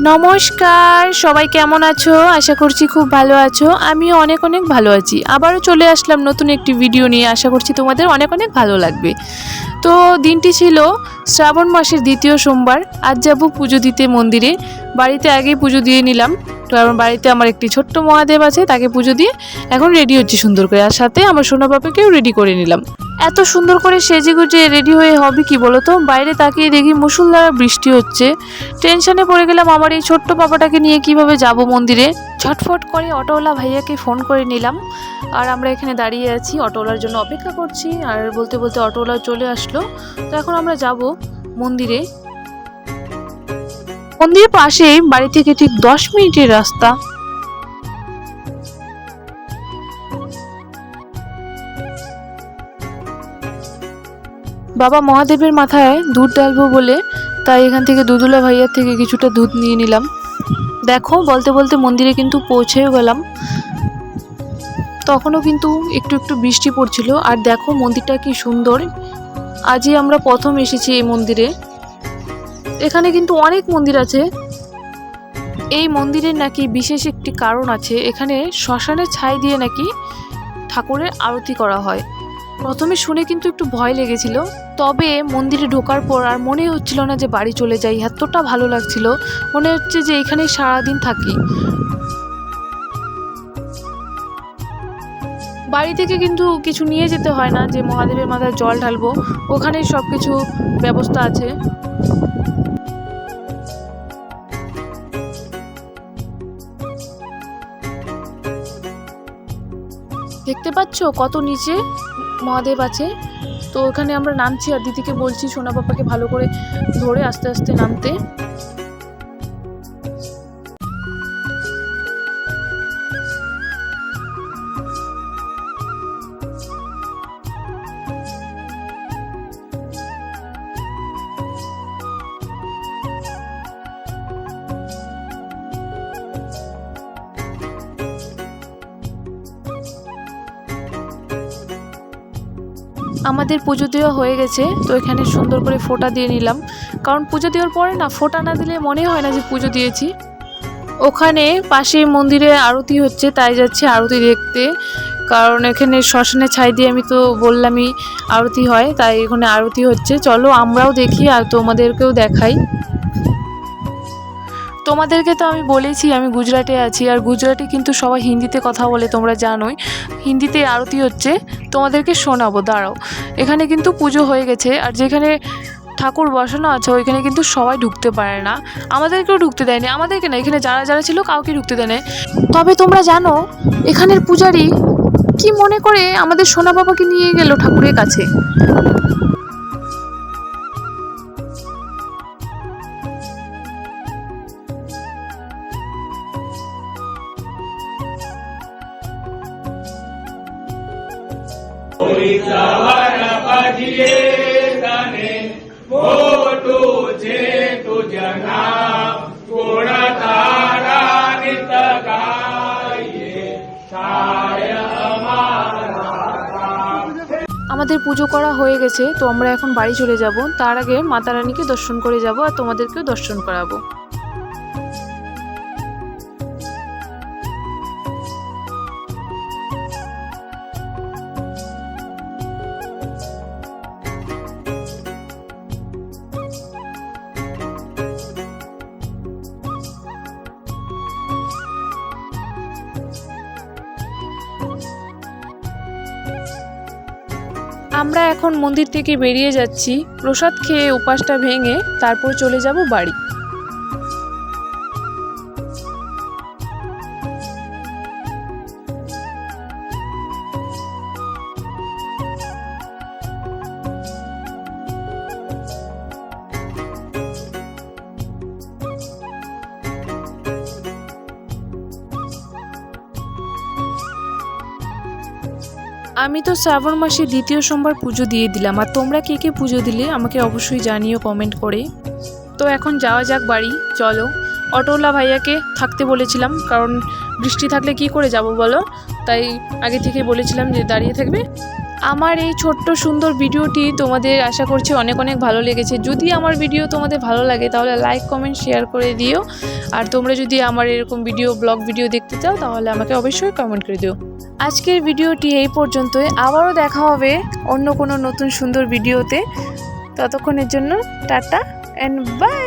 নমস্কার, সবাই কেমন আছো? আশা করছি খুব ভালো আছো। আমিও অনেক অনেক ভালো আছি। আবারও চলে আসলাম নতুন একটি ভিডিও নিয়ে। আশা করছি তোমাদের অনেক অনেক ভালো লাগবে। তো দিনটি ছিল শ্রাবণ মাসের দ্বিতীয় সোমবার। আজ যাব পুজো দিতে মন্দিরে। বাড়িতে আগেই পুজো দিয়ে নিলাম। কারণ বাড়িতে আমার একটি ছোট্ট মহাদেব আছে, তাকে পুজো দিয়ে এখন রেডি হচ্ছি সুন্দর করে। আর সাথে আমার সোনা বাবাকেও রেডি করে নিলাম। এত সুন্দর করে সেজে গুজে রেডি হয়ে হবে কি বলো তো বাইরে তাকিয়ে দেখি মুসুলধারা বৃষ্টি হচ্ছে। টেনশনে পড়ে গেলাম আমার এই ছোট্ট পাপাটাকে নিয়ে কীভাবে যাব মন্দিরে? ঝটফট করে অটোওয়ালা ভাইয়াকে ফোন করে নিলাম। আর আমরা এখানে দাঁড়িয়ে আছি, অটোওয়ালার জন্য অপেক্ষা করছি। আর বলতে বলতে অটোওয়ালা চলে আসলো। তো এখন আমরা যাব মন্দিরে। মন্দিরের পাশে বাড়ি থেকে ঠিক দশ মিনিটের রাস্তা। বাবা মহাদেবের মাথায় দুধ ঢালবো বলে তাই এখান থেকে দুধুলা ভাইয়ার থেকে কিছুটা দুধ নিয়ে নিলাম। দেখো, বলতে বলতে মন্দিরে কিন্তু পৌঁছেও গেলাম। তখনও কিন্তু একটু একটু বৃষ্টি পড়ছিল। আর দেখো, মন্দিরটা কি সুন্দর। আজই আমরা প্রথম এসেছি এই মন্দিরে। এখানে কিন্তু অনেক মন্দির আছে। এই মন্দিরের নাকি বিশেষ একটি কারণ আছে। এখানে শ্মশানের ছাই দিয়ে নাকি ঠাকুরের আরতি করা হয়। প্রথমে শুনে কিন্তু একটু ভয় লেগেছিল, তবে মন্দিরে ঢোকার পর আর মনে হচ্ছিল না যে বাড়ি চলে যাই, এতটা ভালো লাগছিল। মনে হচ্ছে যে এখানে সারাদিন থাকি। বাড়ি থেকে কিন্তু কিছু নিয়ে যেতে হয় না, যে মহাদেবের মাথায় জল ঢালবো, ওখানেই সব কিছু ব্যবস্থা আছে। দেখতে পাচ্ছ কত নিচে? মহাদেব আছে। তো ওখানে আমরা নামছি আর দিদিকে বলছি, সোনা পাপাকে ভালো করে ধরে আস্তে আস্তে নামতে। আমাদের পুজো দেওয়া হয়ে গেছে, তো এখানে সুন্দর করে ফোটা দিয়ে নিলাম। কারণ পুজো দেওয়ার পরে না, ফোটা না দিলে মনে হয় না যে পুজো দিয়েছি। ওখানে পাশে মন্দিরে আরতি হচ্ছে, তাই যাচ্ছে আরতি দেখতে। কারণ এখানে শ্মশানে ছাই দিয়ে আমি তো বললামই আরতি হয়, তাই এখানে আরতি হচ্ছে। চলো আমরাও দেখি আর তোমাদেরকেও দেখাই। তোমাদেরকে তো আমি বলেছি আমি গুজরাটে আছি, আর গুজরাটে কিন্তু সবাই হিন্দিতে কথা বলে, তোমরা জানোই। হিন্দিতে আরতি হচ্ছে, তোমাদেরকে শোনাবো, দাঁড়াও। এখানে কিন্তু পুজো হয়ে গেছে, আর যেখানে ঠাকুর বসানো আছে, ওইখানে কিন্তু সবাই ঢুকতে পারে না। আমাদেরকেও ঢুকতে দেয়নি আমাদেরকে না, এখানে যারা যারা ছিল কাউকে ঢুকতে দেয়নি তবে তোমরা জানো, এখানের পূজারি কি মনে করে আমাদের সোনা বাবাকে নিয়ে গেল ঠাকুরের কাছে? আমাদের পুজো করা হয়ে গেছে, তো আমরা এখন বাড়ি চলে যাব। তার আগে মাতা রানীকে দর্শন করে যাব আর তোমাদেরকেও দর্শন করাবো। আমরা এখন মন্দির থেকে বেরিয়ে যাচ্ছি। প্রসাদ খেয়ে উপাসটা ভেঙে তারপর চলে যাব বাড়ি। আমি তো শ্রাবণ মাসে দ্বিতীয় সোমবার পুজো দিয়ে দিলাম, আর তোমরা কে কে পুজো দিলে আমাকে অবশ্যই জানিও কমেন্ট করে। তো এখন যাওয়া যাক বাড়ি, চলো। অটোওয়ালা ভাইয়াকে থাকতে বলেছিলাম, কারণ বৃষ্টি থাকলে কি করে যাব বলো? তাই আগে থেকে বলেছিলাম যে দাঁড়িয়ে থাকবে। আমার এই ছোট্ট সুন্দর ভিডিওটি তোমাদের আশা করছি অনেক অনেক ভালো লেগেছে। যদি আমার ভিডিও তোমাদের ভালো লাগে, তাহলে লাইক কমেন্ট শেয়ার করে দিও। আর তোমরা যদি আমার এরকম ভিডিও ব্লগ ভিডিও দেখতে চাও, তাহলে আমাকে অবশ্যই কমেন্ট করে দিও। আজকের ভিডিওটি এই পর্যন্তই। আবারও দেখা হবে অন্য কোনো নতুন সুন্দর ভিডিওতে। ততক্ষণের জন্য টাটা অ্যান্ড বাই